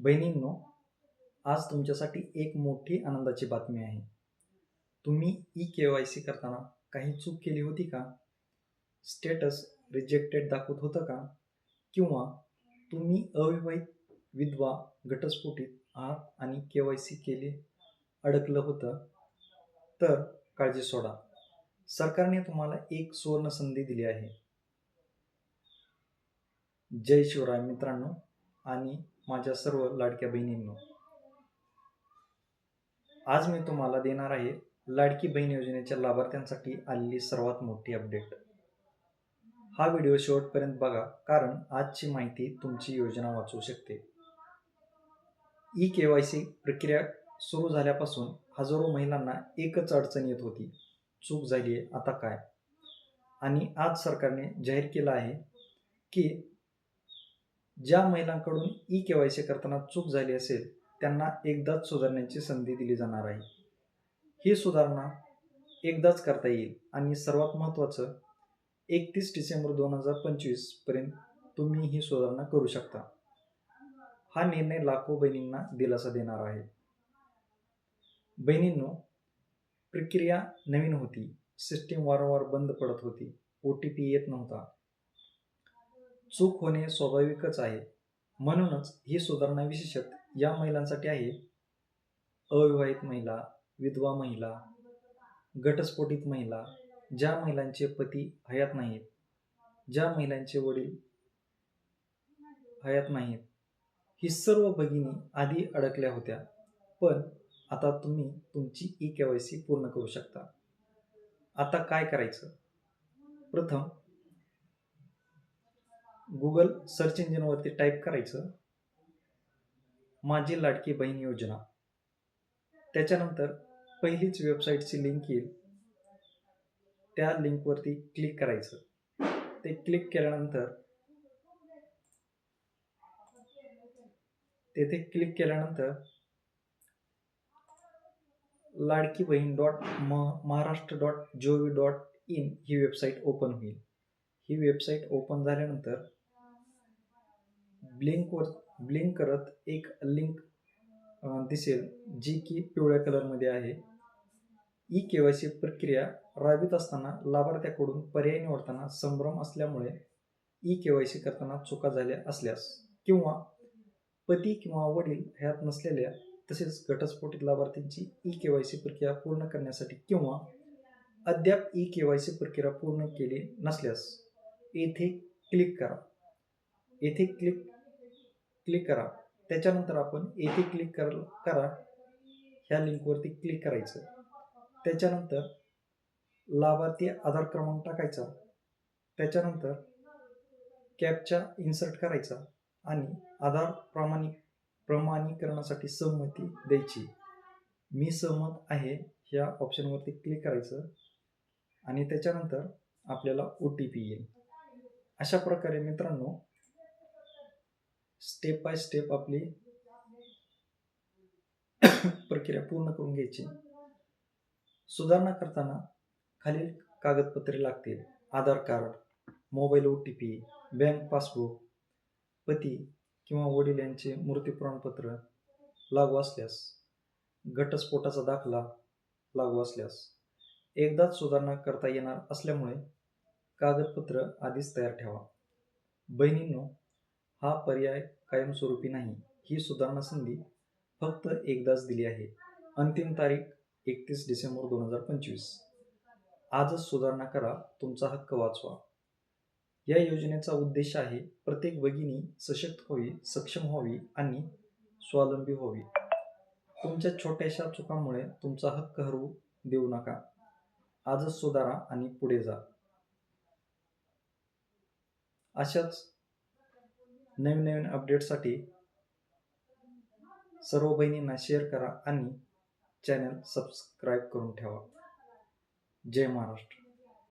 बहिणींनो आज तुमच्यासाठी एक मोठी आनंदाची बातमी आहे. तुम्ही ई के वाय सी करताना काही चूक केली होती का? स्टेटस रिजेक्टेड दाखवत होतं का? किंवा तुम्ही अविवाहित विधवा घटस्फोटीत आहात आणि के वाय सी केले अडकलं होतं? तर काळजी सोडा. सरकारने तुम्हाला एक सुवर्ण संधी दिली आहे. जय शिवराय मित्रांनो. आणि माझ्या सर्व लाडक्या बहिणींनो. आज मी तुम्हाला देणार आहे लाडकी बहीण योजनेच्या लाभार्थ्यांसाठी आलेली सर्वात मोठी अपडेट हा व्हिडिओ शेवटपर्यंत बघा कारण आजची माहिती तुमची योजना वाचवू शकते. ई के वाय सी प्रक्रिया सुरू झाल्यापासून हजारो महिलांना एकच अडचण येत होती. चूक झाली आहे आता काय? आणि आज सरकारने जाहीर केलं आहे की ज्या महिलांकडून ई के वाय सी करताना चूक झाली असेल त्यांना एकदाच सुधारण्याची संधी दिली जाणार आहे. ही सुधारणा एकदाच करता येईल. आणि सर्वात महत्त्वाचं एकतीस डिसेंबर दोन हजार पंचवीसपर्यंत तुम्ही ही सुधारणा करू शकता. हा निर्णय लाखो बहिणींना दिलासा देणार आहे. बहिणींनो प्रक्रिया नवीन होती. सिस्टीम वारंवार बंद पडत होती. ओ टी पी येत नव्हता. चूक होणे स्वाभाविकच आहे. म्हणूनच ही सुधारणा विशेषत या महिलांसाठी आहे. अविवाहित महिला विधवा महिला घटस्फोटित महिला ज्या महिलांचे पती हयात नाहीत ज्या महिलांचे वडील हयात नाहीत ही सर्व भगिनी आधी अडकल्या होत्या. पण आता तुम्ही तुमची ई के वाय सी पूर्ण करू शकता. आता काय करायचं? प्रथम गुगल सर्च इंजिनवरती टाईप करायचं. माझी लाडकी बहीण योजना. त्याच्यानंतर पहिलीच वेबसाईटची लिंक येईल. त्या लिंकवरती क्लिक करायचं. ते क्लिक केल्यानंतर तेथे क्लिक केल्यानंतर लाडकी बहीण डॉट म Maharashtra dot G O V dot in he website open होईल. ही वेबसाईट ओपन झाल्यानंतर ब्लिंकवर ब्लिंक करत एक लिंक दिसेल जी की पिवळ्या कलरमध्ये आहे. ई के वाय सी प्रक्रिया राबवित असताना लाभार्थ्याकडून पर्याय निवडताना संभ्रम असल्यामुळे ई के वाय सी करताना चुका झाल्या असल्यास किंवा पती किंवा वडील ह्यात नसलेल्या तसेच घटस्फोटित लाभार्थ्यांची ई के वाय सी प्रक्रिया पूर्ण करण्यासाठी किंवा अद्याप ई के वाय सी प्रक्रिया पूर्ण केली नसल्यास येथे क्लिक करा. येथे क्लिक क्लिक करा. त्याच्यानंतर आपण येथे क्लिक कर करा. ह्या लिंकवरती क्लिक करायचं. त्याच्यानंतर लाभार्थी आधार क्रमांक टाकायचा. त्याच्यानंतर कॅपचा इन्सर्ट करायचा आणि आधार प्रमाणिक प्रमाणीकरणासाठी सहमती द्यायची. मी सहमत आहे ह्या ऑप्शनवरती क्लिक करायचं आणि त्याच्यानंतर आपल्याला ओ टी पी येईल. अशा प्रकारे मित्रांनो स्टेप बाय स्टेप आपली प्रक्रिया पूर्ण करून घ्यायची. सुधारणा करताना खालील कागदपत्रे लागतील. Aadhaar card mobile O T P bank passbook पती किंवा वडील यांचे मृत्यू प्रमाणपत्र लागू असल्यास घटस्फोटाचा दाखला लागू असल्यास एकदाच सुधारणा करता येणार असल्यामुळे कागदपत्र आधीच तयार ठेवा. बहिणींनो हा पर्याय कायमस्वरूपी नाही ही सुधारणा संधी फक्त एकदाच दिली आहे. अंतिम तारीख एकतीस डिसेंबर दोन हजार पंचवीस. आजच सुधारणा करा तुमचा हक्क वाचवा. या योजनेचा उद्देश आहे प्रत्येक भगिनी सशक्त व्हावी सक्षम व्हावी आणि स्वावलंबी व्हावी तुमच्या छोट्याशा चुकांमुळे तुमचा हक्क हरवू देऊ नका. आजच सुधारा आणि पुढे जा. अशाच नवीन नवीन अपडेटसाठी सर्व बहिणींना शेअर करा आणि चॅनल सबस्क्राईब करून ठेवा. जय महाराष्ट्र.